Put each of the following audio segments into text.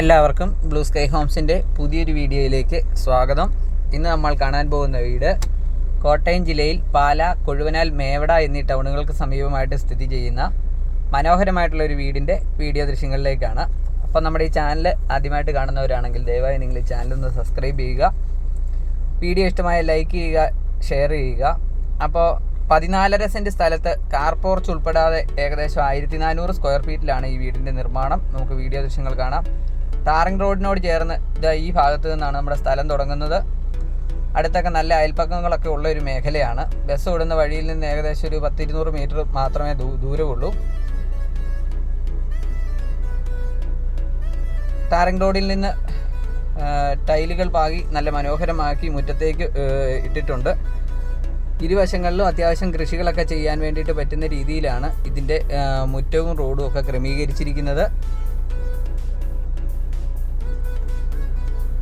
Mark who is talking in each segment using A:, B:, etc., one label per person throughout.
A: എല്ലാവർക്കും blue sky ഹോംസിന്റെ പുതിയൊരു വീഡിയോയിലേക്ക് സ്വാഗതം. ഇന്ന് നമ്മൾ കാണാൻ പോകുന്ന വീട് കോട്ടയം ജില്ലയിൽ പാല കൊഴുവനാൽ മേവട എന്നീ ടൗണുകൾക്ക് സമീപമായിട്ട് സ്ഥിതി ചെയ്യുന്ന മനോഹരമായിട്ടുള്ള ഒരു വീടിന്റെ വീഡിയോ ദൃശ്യങ്ങളിലേക്കാണ്. അപ്പോൾ നമ്മുടെ ഈ ചാനൽ ആദ്യമായിട്ട് കാണുന്നവരാണെങ്കിൽ ദയവായി നിങ്ങൾ ഈ ചാനൽ ഒന്ന് സബ്സ്ക്രൈബ് ചെയ്യുക. വീഡിയോ ഇഷ്ടമായ ലൈക്ക് ചെയ്യുക ഷെയർ ചെയ്യുക. അപ്പോൾ പതിനാലര സെന്റ് സ്ഥലത്ത് കാർ പോർച്ച് ഉൾപ്പെടാതെ ഏകദേശം ആയിരത്തി നാനൂറ് സ്ക്വയർ ഫീറ്റിലാണ് ഈ വീടിന്റെ നിർമ്മാണം. നമുക്ക് വീഡിയോ ദൃശ്യങ്ങൾ കാണാം. ടാറിംഗ് റോഡിനോട് ചേർന്ന് ഇതാ ഈ ഭാഗത്ത് നിന്നാണ് നമ്മുടെ സ്ഥലം തുടങ്ങുന്നത്. അടുത്തൊക്കെ നല്ല അയൽപ്പക്കങ്ങളൊക്കെ ഉള്ള ഒരു മേഖലയാണ്. ബസ് ഓടുന്ന വഴിയിൽ നിന്ന് ഏകദേശം ഒരു പത്തിരുന്നൂറ് മീറ്റർ മാത്രമേ ദൂരമുള്ളൂ. ടാറിംഗ് റോഡിൽ നിന്ന് ടൈലുകൾ പാകി നല്ല മനോഹരമാക്കി മുറ്റത്തേക്ക് ഇട്ടിട്ടുണ്ട്. ഇരുവശങ്ങളിലും അത്യാവശ്യം കൃഷികളൊക്കെ ചെയ്യാൻ വേണ്ടിയിട്ട് പറ്റുന്ന രീതിയിലാണ് ഇതിന്റെ മുറ്റവും റോഡും ഒക്കെ ക്രമീകരിച്ചിരിക്കുന്നത്.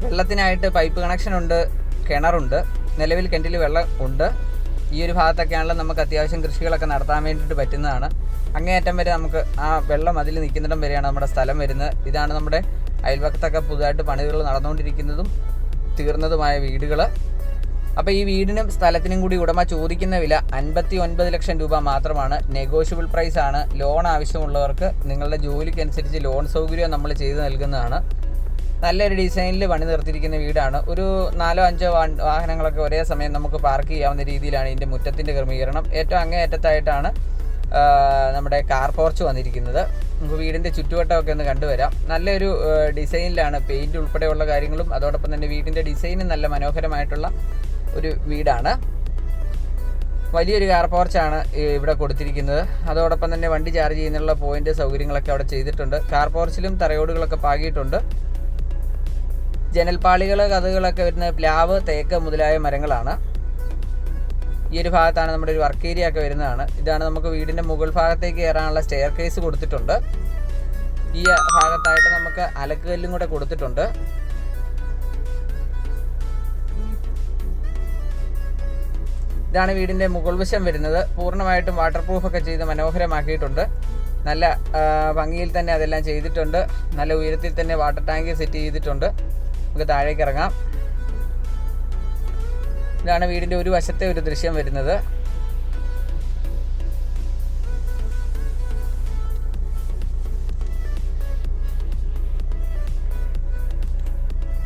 A: വെള്ളത്തിനായിട്ട് പൈപ്പ് കണക്ഷൻ ഉണ്ട് കിണറുണ്ട് നിലവിൽ കിണറ്റിൽ വെള്ളം ഉണ്ട്. ഈ ഒരു ഭാഗത്തൊക്കെയാണല്ലോ നമുക്ക് അത്യാവശ്യം കൃഷികളൊക്കെ നടത്താൻ വേണ്ടിയിട്ട് പറ്റുന്നതാണ്. അങ്ങേയറ്റം വരെ നമുക്ക് ആ വെള്ളം അതിൽ നിൽക്കുന്നിടം വരെയാണ് നമ്മുടെ സ്ഥലം വരുന്നത്. ഇതാണ് നമ്മുടെ അയൽവക്കത്തൊക്കെ പുതുതായിട്ട് പണികൾ നടന്നുകൊണ്ടിരിക്കുന്നതും തീർന്നതുമായ വീടുകൾ അപ്പോൾ ഈ വീടിനും സ്ഥലത്തിനും കൂടി ഉടമ ചോദിക്കുന്ന വില അൻപത്തി ഒൻപത് ലക്ഷം രൂപ മാത്രമാണ്. നെഗോഷ്യബിൾ പ്രൈസ് ആണ്. ലോൺ ആവശ്യമുള്ളവർക്ക് നിങ്ങളുടെ ജോലിക്കനുസരിച്ച് ലോൺ സൗകര്യം നമ്മൾ ചെയ്തു നൽകുന്നതാണ്. നല്ലൊരു ഡിസൈനിൽ പണി നിർത്തിയിരിക്കുന്ന വീടാണ്. ഒരു നാലോ അഞ്ചോ വാഹനങ്ങളൊക്കെ ഒരേ സമയം നമുക്ക് പാർക്ക് ചെയ്യാവുന്ന രീതിയിലാണ് ഇതിന്റെ മുറ്റത്തിന്റെ ക്രമീകരണം. ഏറ്റവും അങ്ങേയറ്റത്തായിട്ടാണ് നമ്മുടെ കാർ പോർച്ച് വന്നിരിക്കുന്നത്. നമുക്ക് വീടിന്റെ ചുറ്റുവട്ടമൊക്കെ ഒന്ന് കണ്ടുവരാം. നല്ലൊരു ഡിസൈനിലാണ് പെയിന്റ് ഉൾപ്പെടെയുള്ള കാര്യങ്ങളും അതോടൊപ്പം തന്നെ വീടിന്റെ ഡിസൈനും നല്ല മനോഹരമായിട്ടുള്ള ഒരു വീടാണ്. വലിയൊരു കാർ പോർച്ചാണ് ഇവിടെ കൊടുത്തിരിക്കുന്നത്. അതോടൊപ്പം തന്നെ വണ്ടി ചാർജ് ചെയ്യുന്നതിനുള്ള പോയിന്റ് സൗകര്യങ്ങളൊക്കെ അവിടെ ചെയ്തിട്ടുണ്ട്. കാർ പോർച്ചിലും തറയോടുകളൊക്കെ പാകിയിട്ടുണ്ട്. ജനൽപ്പാളികൾ കഥകളൊക്കെ വരുന്ന പ്ലാവ് തേക്ക് മുതലായ മരങ്ങളാണ്. ഈ ഒരു ഭാഗത്താണ് നമ്മുടെ ഒരു വർക്ക് ഏരിയ ഒക്കെ വരുന്നതാണ്. ഇതാണ് നമുക്ക് വീടിന്റെ മുകൾ ഭാഗത്തേക്ക് കയറാനുള്ള സ്റ്റെയർ കേസ് കൊടുത്തിട്ടുണ്ട്. ഈ ഭാഗത്തായിട്ട് നമുക്ക് അലക്കുകല്ലും കൂടെ കൊടുത്തിട്ടുണ്ട്. ഇതാണ് വീടിന്റെ മുകൾ വശം വരുന്നത്. പൂർണമായിട്ടും വാട്ടർ പ്രൂഫൊക്കെ ചെയ്ത് മനോഹരമാക്കിയിട്ടുണ്ട്. നല്ല ഭംഗിയിൽ തന്നെ അതെല്ലാം ചെയ്തിട്ടുണ്ട്. നല്ല ഉയരത്തിൽ തന്നെ വാട്ടർ ടാങ്ക് സെറ്റ് ചെയ്തിട്ടുണ്ട്. നമുക്ക് താഴേക്ക് ഇറങ്ങാം. ഇതാണ് വീടിന്റെ ഒരു വശത്തെ ഒരു ദൃശ്യം വരുന്നത്.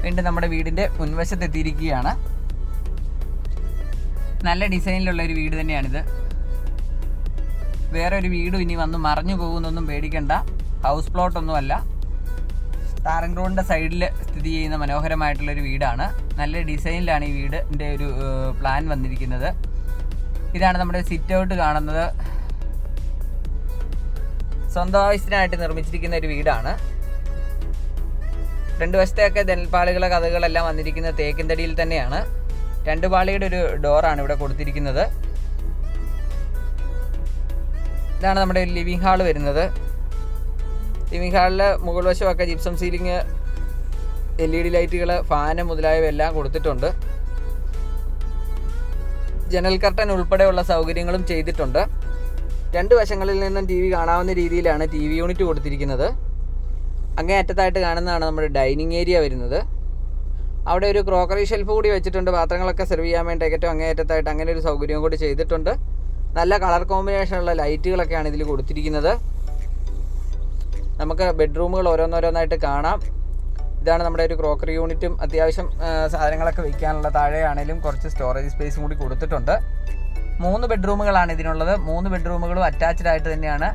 A: വീണ്ടും നമ്മുടെ വീടിന്റെ മുൻവശത്ത് എത്തിയിരിക്കുകയാണ്. നല്ല ഡിസൈനിലുള്ള ഒരു വീട് തന്നെയാണിത്. വേറെ ഒരു വീടും ഇനി വന്ന് മറഞ്ഞു പോകുന്നൊന്നും പേടിക്കണ്ട. ഹൗസ് പ്ലോട്ട് താരൻ റോഡിന്റെ സൈഡിൽ സ്ഥിതി ചെയ്യുന്ന മനോഹരമായിട്ടുള്ളൊരു വീടാണ്. നല്ല ഡിസൈനിലാണ് ഈ വീടിന്റെ ഒരു പ്ലാൻ വന്നിരിക്കുന്നത്. ഇതാണ് നമ്മുടെ സിറ്റ് ഔട്ട് കാണുന്നത്. സ്വന്തം ആവശ്യത്തിനായിട്ട് നിർമ്മിച്ചിരിക്കുന്ന ഒരു വീടാണ്. രണ്ട് വശത്തെയൊക്കെ ജനൽപ്പാളികളെ കഥകളെല്ലാം വന്നിരിക്കുന്നത് തേക്കിന്തടിയിൽ തന്നെയാണ്. രണ്ട് പാളിയുടെ ഒരു ഡോറാണ് ഇവിടെ കൊടുത്തിരിക്കുന്നത്. ഇതാണ് നമ്മുടെ ലിവിംഗ് ഹാൾ വരുന്നത്. ലിവിങ് ഹാളിലെ മുകൾ വശമൊക്കെ gypsum ceiling L E D ലൈറ്റുകൾ ഫാന് മുതലായവ എല്ലാം കൊടുത്തിട്ടുണ്ട്. ജനൽ കർട്ടൻ ഉൾപ്പെടെയുള്ള സൗകര്യങ്ങളും ചെയ്തിട്ടുണ്ട്. രണ്ട് വശങ്ങളിൽ നിന്നും ടി വി കാണാവുന്ന രീതിയിലാണ് ടി വി യൂണിറ്റ് കൊടുത്തിരിക്കുന്നത്. അങ്ങേ അറ്റത്തായിട്ട് കാണുന്നതാണ് നമ്മുടെ ഡൈനിങ് ഏരിയ വരുന്നത്. അവിടെ ഒരു ക്രോക്കറി ഷെൽഫ് കൂടി വെച്ചിട്ടുണ്ട്. പാത്രങ്ങളൊക്കെ സെർവ് ചെയ്യാൻ വേണ്ടി ഏറ്റവും അങ്ങേ അറ്റത്തായിട്ട് അങ്ങനെ ഒരു സൗകര്യവും കൂടി ചെയ്തിട്ടുണ്ട്. നല്ല കളർ കോമ്പിനേഷനുള്ള ലൈറ്റുകളൊക്കെയാണ് ഇതിൽ കൊടുത്തിരിക്കുന്നത്. നമുക്ക് ബെഡ്റൂമുകൾ ഓരോന്നോരോന്നായിട്ട് കാണാം. ഇതാണ് നമ്മുടെ ഒരു ക്രോക്കറി യൂണിറ്റും അത്യാവശ്യം സാധനങ്ങളൊക്കെ വയ്ക്കാനുള്ള താഴെയാണേലും കുറച്ച് സ്റ്റോറേജ് സ്പേസും കൂടി കൊടുത്തിട്ടുണ്ട്. മൂന്ന് ബെഡ്റൂമുകളാണ് ഇതിനുള്ളത്. മൂന്ന് ബെഡ്റൂമുകളും അറ്റാച്ച്ഡ് ആയിട്ട് തന്നെയാണ്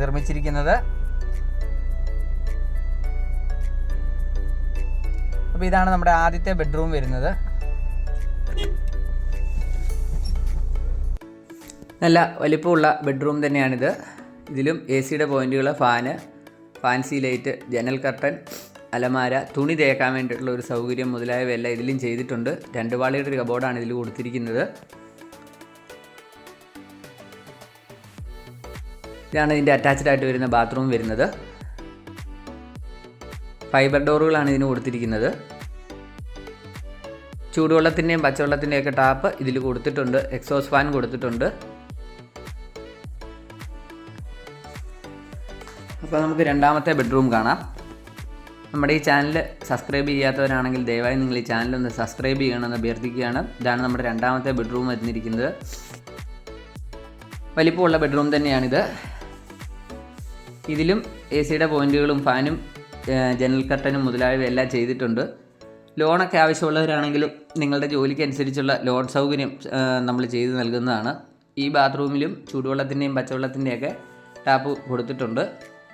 A: നിർമ്മിച്ചിരിക്കുന്നത്. അപ്പോൾ ഇതാണ് നമ്മുടെ ആദ്യത്തെ ബെഡ്റൂം വരുന്നത്. നല്ല വലിപ്പമുള്ള ബെഡ്റൂം തന്നെയാണിത്. ഇതിലും എ സിയുടെ പോയിന്റുകൾ ഫാന് ഫാൻസി ലൈറ്റ് ജനൽ കർട്ടൻ അലമാര തുണി തേക്കാൻ വേണ്ടിയിട്ടുള്ള ഒരു സൗകര്യം മുതലായവയെല്ലാം ഇതിലും ചെയ്തിട്ടുണ്ട്. രണ്ട് പാളിയുടെ ഒരു കബോർഡാണ് ഇതിൽ കൊടുത്തിരിക്കുന്നത്. ഇതാണ് ഇതിന്റെ അറ്റാച്ച്ഡ് ആയിട്ട് വരുന്ന ബാത്റൂം വരുന്നത്. ഫൈബർ ഡോറുകളാണ് ഇതിന് കൊടുത്തിരിക്കുന്നത്. ചൂടുവെള്ളത്തിന്റെയും പച്ചവെള്ളത്തിന്റെയും ഒക്കെ ടാപ്പ് ഇതിൽ കൊടുത്തിട്ടുണ്ട്. എക്സോസ് ഫാൻ കൊടുത്തിട്ടുണ്ട്. അപ്പോൾ നമുക്ക് രണ്ടാമത്തെ ബെഡ്റൂം കാണാം. നമ്മുടെ ഈ ചാനൽ സബ്സ്ക്രൈബ് ചെയ്യാത്തവരാണെങ്കിൽ ദയവായി നിങ്ങൾ ഈ ചാനൽ ഒന്ന് സബ്സ്ക്രൈബ് ചെയ്യണമെന്ന് അഭ്യർത്ഥിക്കുകയാണ്. ഇതാണ് നമ്മുടെ രണ്ടാമത്തെ ബെഡ്റൂം വരുന്നിരിക്കുന്നത് വലിപ്പമുള്ള ബെഡ്റൂം തന്നെയാണിത്. ഇതിലും എ സിയുടെ പോയിന്റുകളും ഫാനും ജനൽ കർട്ടനും മുതലായവ എല്ലാം ചെയ്തിട്ടുണ്ട്. ലോണൊക്കെ ആവശ്യമുള്ളവരാണെങ്കിലും നിങ്ങളുടെ ജോലിക്കനുസരിച്ചുള്ള ലോൺ സൗകര്യം നമ്മൾ ചെയ്തു നൽകുന്നതാണ്. ഈ ബാത്റൂമിലും ചൂടുവെള്ളത്തിന്റെയും പച്ചവെള്ളത്തിന്റെയൊക്കെ ടാപ്പ് കൊടുത്തിട്ടുണ്ട്.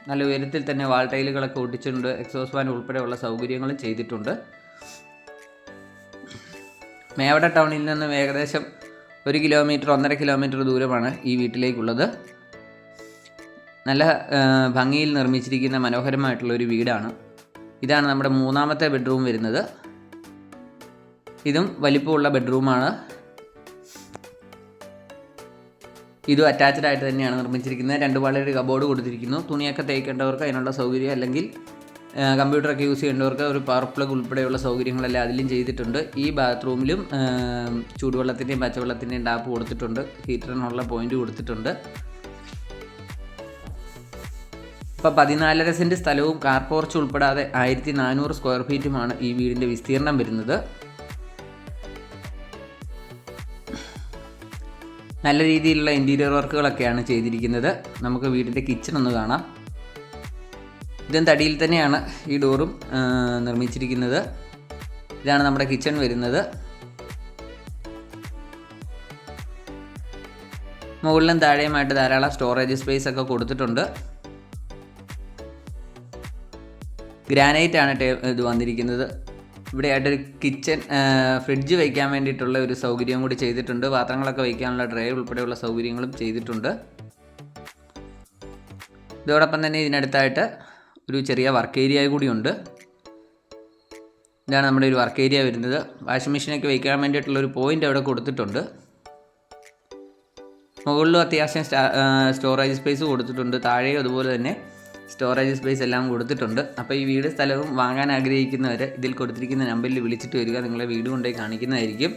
A: നല്ല ഉയരത്തിൽ തന്നെ വാൾ ടൈലുകളൊക്കെ ഒട്ടിച്ചിട്ടുണ്ട്. എക്സോസ് ഫാൻ ഉൾപ്പെടെയുള്ള സൗകര്യങ്ങളും ചെയ്തിട്ടുണ്ട്. മേവട ടൗണിൽ നിന്നും ഏകദേശം ഒരു കിലോമീറ്റർ ഒന്നര കിലോമീറ്റർ ദൂരമാണ് ഈ വീട്ടിലേക്കുള്ളത്. നല്ല ഭംഗിയിൽ നിർമ്മിച്ചിരിക്കുന്ന മനോഹരമായിട്ടുള്ള ഒരു വീടാണ്. ഇതാണ് നമ്മുടെ മൂന്നാമത്തെ ബെഡ്റൂം വരുന്നത്. ഇതും വലിപ്പമുള്ള ബെഡ്റൂമാണ്. ഇതും അറ്റാച്ച്ഡ് ആയിട്ട് തന്നെയാണ് നിർമ്മിച്ചിരിക്കുന്നത്. രണ്ട് വളരെ കബോർഡ് കൊടുത്തിരിക്കുന്നു. തുണിയൊക്കെ തേക്കേണ്ടവർക്ക് അതിനുള്ള സൗകര്യം അല്ലെങ്കിൽ കമ്പ്യൂട്ടറൊക്കെ യൂസ് ചെയ്യേണ്ടവർക്ക് ഒരു പവർ പ്ലഗ് ഉൾപ്പെടെയുള്ള സൗകര്യങ്ങളെല്ലാം അതിലും ചെയ്തിട്ടുണ്ട്. ഈ ബാത്റൂമിലും ചൂടുവെള്ളത്തിന്റെയും പച്ചവെള്ളത്തിന്റെയും ടാപ്പ് കൊടുത്തിട്ടുണ്ട്. ഹീറ്ററിനുള്ള പോയിന്റ് കൊടുത്തിട്ടുണ്ട്. ഇപ്പോൾ പതിനാലര സെന്റ് സ്ഥലവും കാർ പോർച്ച് ഉൾപ്പെടാതെ ആയിരത്തി നാനൂറ് സ്ക്വയർ ഫീറ്റുമാണ് ഈ വീടിന്റെ വിസ്തീർണം വരുന്നത്. നല്ല രീതിയിലുള്ള ഇന്റീരിയർ വർക്കുകളൊക്കെയാണ് ചെയ്തിരിക്കുന്നത്. നമുക്ക് വീടിന്റെ കിച്ചൺ ഒന്ന് കാണാം. ഇതും തടിയിൽ തന്നെയാണ് ഈ ഡോറും നിർമ്മിച്ചിരിക്കുന്നത്. ഇതാണ് നമ്മുടെ കിച്ചൺ വരുന്നത്. മുകളിലും താഴെയുമായിട്ട് ധാരാളം സ്റ്റോറേജ് സ്പേസ് ഒക്കെ കൊടുത്തിട്ടുണ്ട്. ഗ്രാനൈറ്റ് ആണ് ഇത് വന്നിരിക്കുന്നത്. ഇവിടെ ആയിട്ടൊരു കിച്ചൺ ഫ്രിഡ്ജ് വയ്ക്കാൻ വേണ്ടിയിട്ടുള്ള ഒരു സൗകര്യവും കൂടി ചെയ്തിട്ടുണ്ട്. പാത്രങ്ങളൊക്കെ വയ്ക്കാനുള്ള ട്രേ ഉൾപ്പെടെയുള്ള സൗകര്യങ്ങളും ചെയ്തിട്ടുണ്ട്. ഇതോടൊപ്പം തന്നെ ഇതിനടുത്തായിട്ട് ഒരു ചെറിയ വർക്ക് ഏരിയ കൂടിയുണ്ട്. ഇതാണ് നമ്മുടെ ഒരു വർക്ക് ഏരിയ വരുന്നത്. വാഷിംഗ് മെഷീനൊക്കെ വയ്ക്കാൻ വേണ്ടിയിട്ടുള്ള ഒരു പോയിന്റ് അവിടെ കൊടുത്തിട്ടുണ്ട്. മുകളിലും അത്യാവശ്യം സ്റ്റോറേജ് സ്പേസ് കൊടുത്തിട്ടുണ്ട്. താഴെയും അതുപോലെ തന്നെ സ്റ്റോറേജ് സ്പേസ് എല്ലാം കൊടുത്തിട്ടുണ്ട്. അപ്പോൾ ഈ വീട് സ്ഥലവും വാങ്ങാൻ ആഗ്രഹിക്കുന്നവർ ഇതിൽ കൊടുത്തിരിക്കുന്ന നമ്പറിൽ വിളിച്ചിട്ട് വരിക. നിങ്ങളെ വീട് കൊണ്ടുപോയി കാണിക്കുന്നതായിരിക്കും.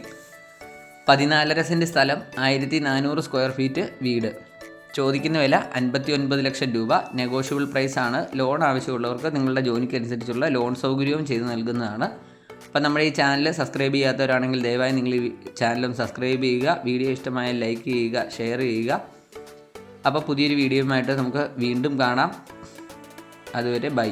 A: പതിനാലര സെന്റ് സ്ഥലം ആയിരത്തി നാനൂറ് സ്ക്വയർ ഫീറ്റ് വീട്. ചോദിക്കുന്ന വില അൻപത്തി ഒൻപത് ലക്ഷം രൂപ. നെഗോഷ്യബിൾ പ്രൈസ് ആണ്. ലോൺ ആവശ്യമുള്ളവർക്ക് നിങ്ങളുടെ ജോലിക്ക് അനുസരിച്ചുള്ള ലോൺ സൗകര്യവും ചെയ്തു നൽകുന്നതാണ്. അപ്പോൾ നമ്മുടെ ഈ ചാനൽ സബ്സ്ക്രൈബ് ചെയ്യാത്തവരാണെങ്കിൽ ദയവായി നിങ്ങൾ ഈ ചാനലും സബ്സ്ക്രൈബ് ചെയ്യുക. വീഡിയോ ഇഷ്ടമായാൽ ലൈക്ക് ചെയ്യുക ഷെയർ ചെയ്യുക. അപ്പോൾ പുതിയൊരു വീഡിയോയുമായിട്ട് നമുക്ക് വീണ്ടും കാണാം. അതുവരെ ബൈ.